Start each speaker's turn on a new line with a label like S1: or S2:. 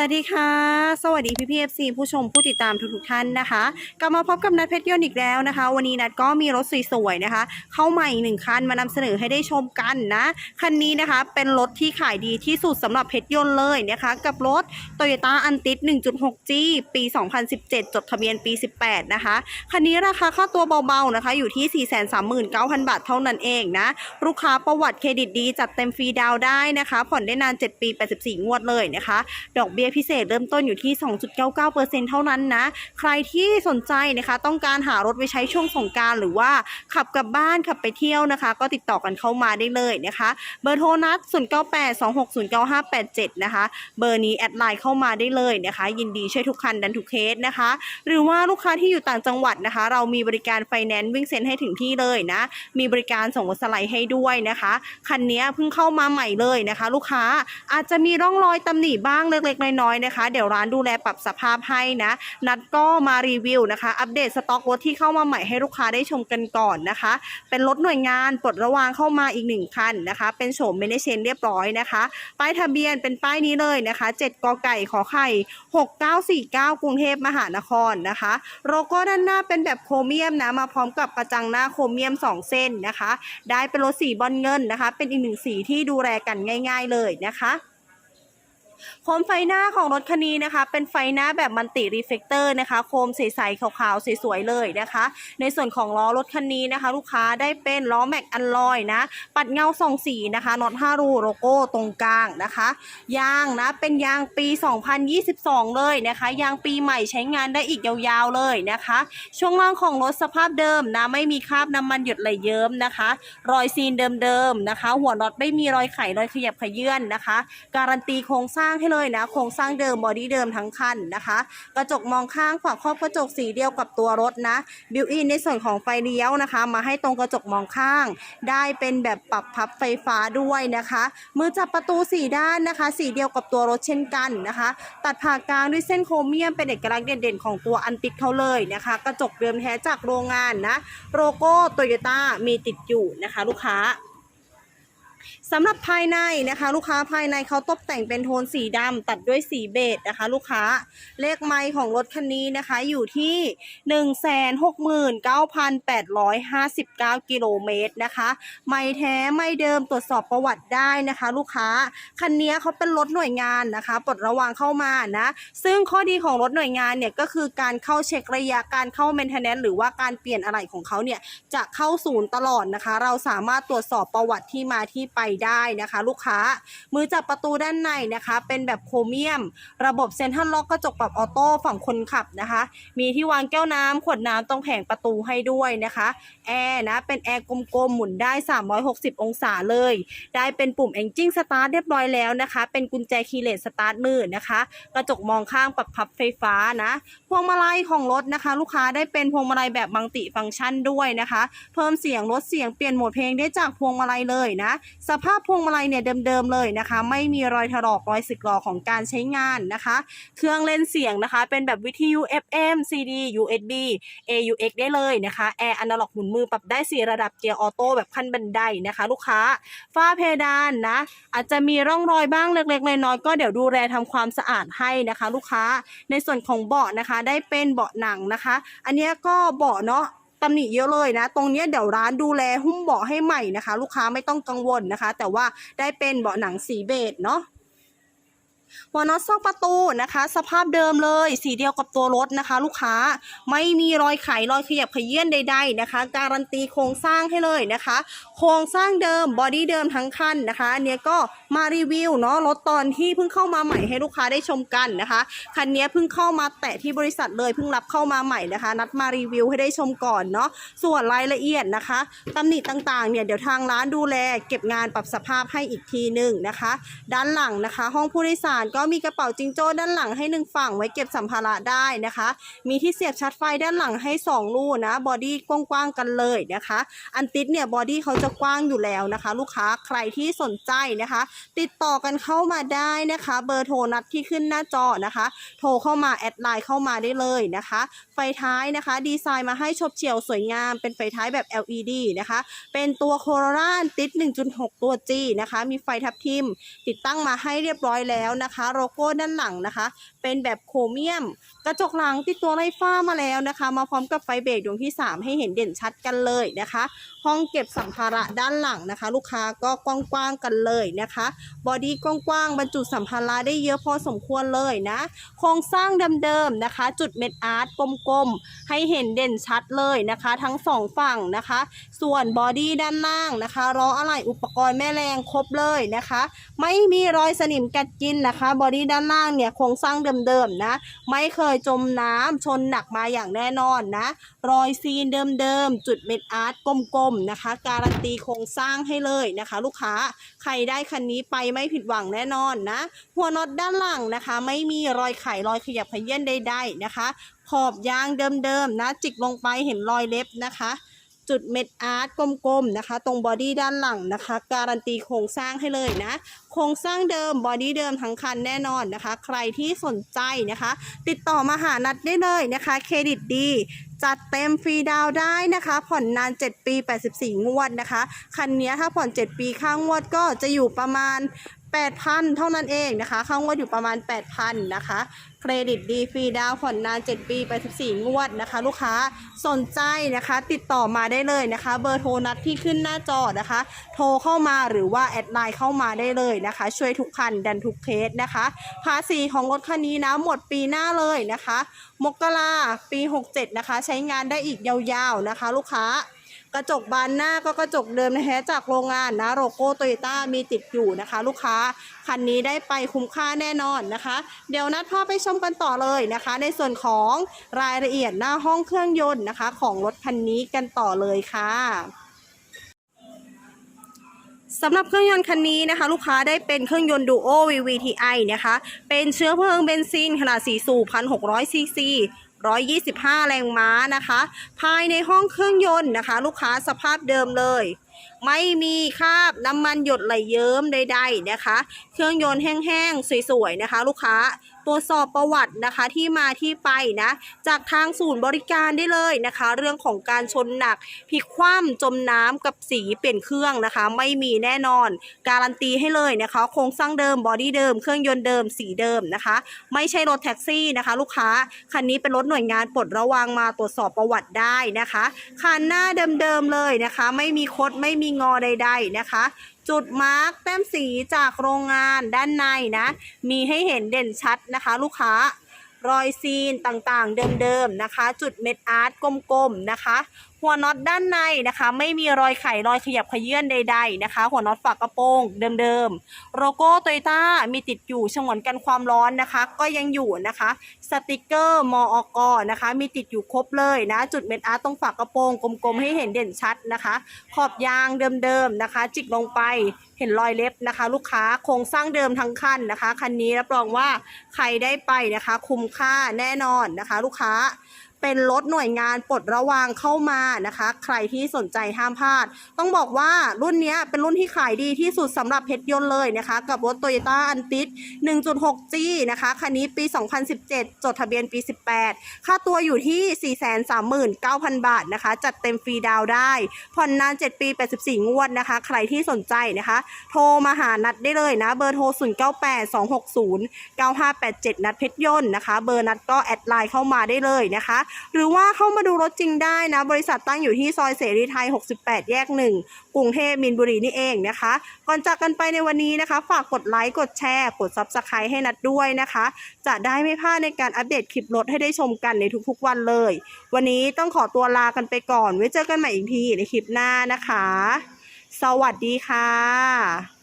S1: วัสดีค่ะ สวัสดีพี่พีเอฟซีผู้ชมผู้ติดตามทุกๆท่านนะคะ กลับมาพบกับนัดเพชรยนต์อีกแล้วนะคะ วันนี้นัดก็มีรถสวยๆนะคะ เข้ามาอีกหนึ่งคันมานำเสนอให้ได้ชมกันนะ คันนี้นะคะเป็นรถที่ขายดีที่สุดสำหรับเพชรยนต์เลยนะคะ กับรถ Toyota a n t i s 1.6G ปี 2017 จดทะเบียนปี 18 นะคะ คันนี้ราคาค่าตัวเบาๆนะคะ อยู่ที่ 439,000 บาทเท่านั้นเองนะ ลูกค้าประวัติเครดิตดีจัดเต็มฟรีดาวได้นะคะ ผ่อนได้นาน 7 ปี 84 งวดเลยนะคะ ดอกเบี้ยพิเศษเริ่มต้นอยู่ที่ 2.99%เท่านั้นนะ ใครที่สนใจนะคะ ต้องการหารถไปใช้ช่วงสงการหรือว่าขับกลับบ้านขับไปเที่ยวนะคะ ก็ติดต่อกันเข้ามาได้เลยนะคะ เบอร์โทรนัด 0982609587 นะคะ เบอร์นี้แอดไลน์เข้ามาได้เลยนะคะ ยินดีช่วยทุกคันดันทุกเคสนะคะ หรือว่าลูกค้าที่อยู่ต่างจังหวัดนะคะ เรามีบริการไฟแนนซ์วิ่งเซ็นให้ถึงที่เลยนะ มีบริการส่งรถสไลด์ให้ด้วยนะคะ คันนี้เพิ่งเข้ามาใหม่เลยนะคะ ลูกค้าอาจจะมีร่องรอยตำหนิบ้างเล็กๆน้อยๆนะคะ เดี๋ยวร้านดูแลปรับสภาพให้นะ นัดก็มารีวิวนะคะ อัปเดตสต็อกรถที่เข้ามาใหม่ให้ลูกค้าได้ชมกันก่อนนะคะ เป็นรถหน่วยงานปลดระวางเข้ามาอีกหนึ่งคันนะคะ เป็นโฉมเมเนเชนเรียบร้อยนะคะ ป้ายทะเบียนเป็นป้ายนี้เลยนะคะ 7กอไก่ขอไข่ 6949 กรุงเทพมหานครนะคะโลโก้ด้านหน้าเป็นแบบโครเมียมนะมาพร้อมกับกระจังหน้าโครเมียม 2 เส้นนะคะ ได้เป็นรถสีบอลเงินนะคะ เป็นอีกหนึ่งสีที่ดูแลกันง่าย ๆ เลยนะคะ โคมไฟหน้าของรถคันนี้นะคะ เป็นไฟหน้าแบบมันติรีเฟกเตอร์นะคะ โคมใสๆขาวๆสวยๆเลยนะคะ ในส่วนของล้อรถคันนี้นะคะ ลูกค้าได้เป็นล้อแม็กอันลอยนะ ปัดเงาส่องสีนะคะน็อต5รูโลโก้ตรงกลางนะคะ ยางนะเป็นยางปี 2022 เลยนะคะ ยางปีใหม่ใช้งานได้อีกยาวๆเลยนะคะ ช่วงล่างของรถสภาพเดิมนะไม่มีคราบน้ำมันหยดไหลเยิ้มนะคะ รอยซีนเดิมๆนะคะ หัวน็อตไม่มีรอยไขรอยขยับขยื่นนะคะ การันตีโครงสร้างให้เลยนะ โครงสร้างเดิมบอดี้เดิมทั้งคันนะคะ กระจกมองข้างฝาครอบกระจกสีเดียวกับตัวรถนะบิวอินในส่วนของไฟเลี้ยวนะคะ มาให้ตรงกระจกมองข้าง ได้เป็นแบบปรับพับไฟฟ้าด้วยนะคะ มือจับประตูสี่ด้านนะคะ สีเดียวกับตัวรถเช่นกันนะคะ ตัดผ่ากลางด้วยเส้นโครเมียมเป็นเอกลักษณ์เด่นๆของตัวอันติดเขาเลยนะคะ กระจกเดิมแท้จากโรงงานนะโลโก้โตโยต้ามีติดอยู่นะคะ ลูกค้า สำหรับภายในนะคะ ลูกค้าภายในเขาตกแต่งเป็นโทนสีดำตัดด้วยสีเบจนะคะ ลูกค้าเลขไมล์ของรถคันนี้นะคะ อยู่ที่ 169,859 กิโลเมตรนะคะไม่แท้ไม่เดิมตรวจสอบประวัติได้นะคะ ลูกค้าคันนี้เขาเป็นรถหน่วยงานนะคะปลดระวางเข้ามานะ ซึ่งข้อดีของรถหน่วยงานเนี่ยก็คือการเข้าเช็คระยะการเข้า maintenance หรือว่าการเปลี่ยนอะไรของเขาเนี่ยจะเข้าศูนย์ตลอดนะคะ เราสามารถตรวจสอบประวัติที่มาที่ไปได้นะคะ ลูกค้า มือจับประตูด้านในนะคะ เป็นแบบโครเมียม ระบบเซ็นทรัลล็อกกระจกปรับออโต้ฝั่งคนขับนะคะ มีที่วางแก้วน้ำขวดน้ำตรงแผงประตูให้ด้วยนะคะแอร์นะเป็นแอร์กลมๆหมุนได้ 360 องศาเลย ได้เป็นปุ่ม Engine Start เรียบร้อยแล้วนะคะ เป็นกุญแจคีย์เลสสตาร์ทมือนะคะ กระจกมองข้างปรับพับไฟฟ้านะพวงมาลัยของรถนะคะ ลูกค้าได้เป็นพวงมาลัยแบบมัลติฟังก์ชันด้วยนะคะ เพิ่มเสียงลดเสียงเปลี่ยนโหมดเพลงได้จากพวงมาลัยเลยนะสภาพพวงมาลัยเนี่ยเดิมๆเลยนะคะ ไม่มีรอยถลอกรอยสึกหรอของการใช้งานนะคะ เครื่องเล่นเสียงนะคะ เป็นแบบวิทยุ FM CD USB AUX ได้เลยนะคะแอร์อนาล็อกหมุนมือปรับได้สี่ระดับเกียร์ออโต้แบบขั้นบันไดนะคะ ลูกค้าฝ้าเพดานนะ อาจจะมีร่องรอยบ้างเล็กๆน้อยๆก็เดี๋ยวดูแลทำความสะอาดให้นะคะ ลูกค้าในส่วนของเบาะนะคะ ได้เป็นเบาะหนังนะคะ อันนี้ก็เบาะเนาะ ตำหนิเยอะเลยนะ ตรงนี้เดี๋ยวร้านดูแลหุ้มเบาะให้ใหม่นะคะ ลูกค้าไม่ต้องกังวลนะคะ แต่ว่าได้เป็นเบาะหนังสีเบจเนาะ หัวน็อตซอกประตูนะคะ สภาพเดิมเลย สีเดียวกับตัวรถนะคะ ลูกค้าไม่มีรอยไขรอยขยับขยื่นใด ๆนะคะ การันตีโครงสร้างให้เลยนะคะ โครงสร้างเดิมบอดี้เดิมทั้งคันนะคะอันเนี้ยก็มารีวิวเนาะรถตอนที่เพิ่งเข้ามาใหม่ให้ลูกค้าได้ชมกันนะคะคันนี้เพิ่งเข้ามาแตะที่บริษัทเลยเพิ่งรับเข้ามาใหม่นะคะ นัดมารีวิวให้ได้ชมก่อนเนาะส่วนรายละเอียดนะคะตำหนิต่างๆเนี่ยเดี๋ยวทางร้านดูแล เก็บงานปรับสภาพให้อีกทีหนึ่งนะคะ ด้านหลังนะคะ ห้องผู้โดยสารก็มีกระเป๋าจิงโจ้ด้านหลังให้หนึ่งฝั่งไว้เก็บสัมภาระได้นะคะ มีที่เสียบชาร์จไฟด้านหลังให้สองลูกนะ บอดี้กว้างๆกันเลยนะคะ อันติดเนี่ยบอดี้เขาจะกว้างอยู่แล้วนะคะ ลูกค้าใครที่สนใจนะคะ ติดต่อกันเข้ามาได้นะคะ เบอร์โทรนัดที่ขึ้นหน้าจอนะคะ โทรเข้ามาแอดไลน์เข้ามาได้เลยนะคะ ไฟท้ายนะคะ ดีไซน์มาให้ชบเฉียวสวยงาม เป็นไฟท้ายแบบ LED นะคะ เป็นตัวโคโรล่าติด 1.6 ตัว G นะคะ มีไฟทับทิม ติดตั้งมาให้เรียบร้อยแล้วนะคะนะคะ โลโก้ด้านหลังนะคะ เป็นแบบโครเมียมกระจกหลังติดตัวไล่ฟ้ามาแล้วนะคะ มาพร้อมกับไฟเบรกดวงที่ 3 ให้เห็นเด่นชัดกันเลยนะคะ ห้องเก็บสัมภาระด้านหลังนะคะ ลูกค้าก็กว้างๆกันเลยนะคะบอดี้กว้างๆบรรจุสัมภาระได้เยอะพอสมควรเลยนะโครงสร้างเดิมๆนะคะ จุดเม็ดอาร์ตกลมๆให้เห็นเด่นชัดเลยนะคะ ทั้งสองฝั่งนะคะ ส่วนบอดี้ด้านล่างนะคะล้ออะไหล่อุปกรณ์แม่แรงครบเลยนะคะ ไม่มีรอยสนิมกัดกินนะคะบอดี้ด้านล่างเนี่ยโครงสร้างเดิมๆนะไม่เคยยจมน้ำชนหนักมาอย่างแน่นอนนะ รอยซีนเดิมๆ จุดเม็ดอาร์ตกลมๆนะคะ การันตีโครงสร้างให้เลยนะคะ ลูกค้าใครได้คันนี้ไปไม่ผิดหวังแน่นอนนะ หัวน็อตด้านหลังนะคะ ไม่มีรอยไขรอยขยับเขยื่นใดๆนะคะ ขอบยางเดิมๆนะ จิกลงไปเห็นรอยเล็บนะคะ จุดเม็ดอาร์ตกลมๆนะคะ ตรงบอดี้ด้านหลังนะคะ การันตีโครงสร้างให้เลยนะ โครงสร้างเดิมบอดี้เดิมทั้งคันแน่นอนนะคะ ใครที่สนใจนะคะ ติดต่อมาหานัดได้เลยนะคะ เครดิตดีจัดเต็มฟรีดาวได้นะคะ ผ่อนนาน 7 ปี 84 งวดนะคะ คันนี้ถ้าผ่อน 7 ปีค่างวดก็จะอยู่ประมาณ 8,000 เท่านั้นเองนะคะค่างวดอยู่ประมาณ 8,000 นะคะ เครดิตดีฟรีดาวผ่อนนาน 7 ปี84งวดนะคะ ลูกค้าสนใจนะคะ ติดต่อมาได้เลยนะคะ เบอร์โทรนัดที่ขึ้นหน้าจอนะคะ โทรเข้ามาหรือว่าแอดไลน์เข้ามาได้เลยนะคะ ช่วยทุกคันดันทุกเคสนะคะ ภาษีของรถคันนี้นะหมดปีหน้าเลยนะคะ มกราปี 67 นะคะ ใช้งานได้อีกยาวๆนะคะ ลูกค้า กระจกบานหน้าก็กระจกเดิมนะฮะจากโรงงานนะโลโก้โตโยต้ามีติดอยู่นะคะ ลูกค้าคันนี้ได้ไปคุ้มค่าแน่นอนนะคะ เดี๋ยวนัดพาไปชมกันต่อเลยนะคะ ในส่วนของรายละเอียดหน้าห้องเครื่องยนต์นะคะ ของรถคันนี้กันต่อเลยค่ะสำหรับเครื่องยนต์คันนี้นะคะ ลูกค้าได้เป็นเครื่องยนต์ Duo VVTi นะคะ เป็นเชื้อเพลิงเบนซินขนาด4สูบ1,600ซีซี 125 แรงม้านะคะ ภายในห้องเครื่องยนต์นะคะ ลูกค้าสภาพเดิมเลย ไม่มีคราบน้ำมันหยดไหลเยิ้มใดๆนะคะ เครื่องยนต์แห้งๆ สวยๆ นะคะ ลูกค้าตรวจสอบประวัตินะคะที่มาที่ไปนะ จากทางศูนย์บริการได้เลยนะคะ เรื่องของการชนหนักพลิกคว่ำจมน้ำกับสีเปลี่ยนเครื่องนะคะ ไม่มีแน่นอน การันตีให้เลยนะคะ โครงสร้างเดิมบอดี้เดิมเครื่องยนต์เดิมสีเดิมนะคะ ไม่ใช่รถแท็กซี่นะคะ ลูกค้าคันนี้เป็นรถหน่วยงานปลดระวางมาตรวจสอบประวัติได้นะคะคันหน้าเดิมๆเลยนะคะ ไม่มีคดไม่มีงอใด ๆนะคะ จุดมาร์กแต้มสีจากโรงงานด้านในนะ มีให้เห็นเด่นชัดนะคะ ลูกค้ารอยซีนต่างๆ เดิมๆนะคะ จุดเม็ดอาร์ตกลมๆนะคะ หัวน็อตด้านในนะคะ ไม่มีรอยไขรอยขยับขยื่นใด ๆนะคะ หัวน็อตฝากระโปรงเดิมๆโลโก้โตโยต้ามีติดอยู่ฉงวนกันความร้อนนะคะ ก็ยังอยู่นะคะ สติกเกอร์มออกนะคะ มีติดอยู่ครบเลยนะ จุดเม็ดอาร์ตตรงฝากกระโปรงกลมๆให้เห็นเด่นชัดนะคะ ขอบยางเดิมๆนะคะ จิกลงไปเห็นรอยเล็บนะคะ ลูกค้าโครงสร้างเดิมทั้งคันนะคะคันนี้รับรองว่าใครได้ไปนะคะ คุ้มค่าแน่นอนนะคะ ลูกค้า เป็นรถหน่วยงานปลดระวางเข้ามานะคะ ใครที่สนใจห้ามพลาด ต้องบอกว่ารุ่นนี้เป็นรุ่นที่ขายดีที่สุดสำหรับเพชรยนต์เลยนะคะ กับรถ Toyota a n t i s 1.6G นะคะ คันนี้ปี 2017 จดทะเบียนปี 18 ค่าตัวอยู่ที่ 439,000 บาทนะคะ จัดเต็มฟรีดาวได้ ผ่อนนาน 7 ปี 84 งวดนะคะ ใครที่สนใจนะคะ โทรมาหานัดได้เลยนะ เบอร์โทร 0982609587 นัดเพชรยนต์นะคะ เบอร์นัดก็แอดไลน์เข้ามาได้เลยนะคะหรือว่าเข้ามาดูรถจริงได้นะ บริษัทตั้งอยู่ที่ซอยเสรีไทย 68 แยก 1 กรุงเทพมินบุรีนี่เองนะคะ ก่อนจากกันไปในวันนี้นะคะ ฝากกดไลค์ กดแชร์ กด Subscribe ให้นัดด้วยนะคะ จะได้ไม่พลาดในการอัปเดตคลิปรถให้ได้ชมกันในทุกๆวันเลย วันนี้ต้องขอตัวลากันไปก่อน ไว้เจอกันใหม่อีกทีในคลิปหน้านะคะ สวัสดีค่ะ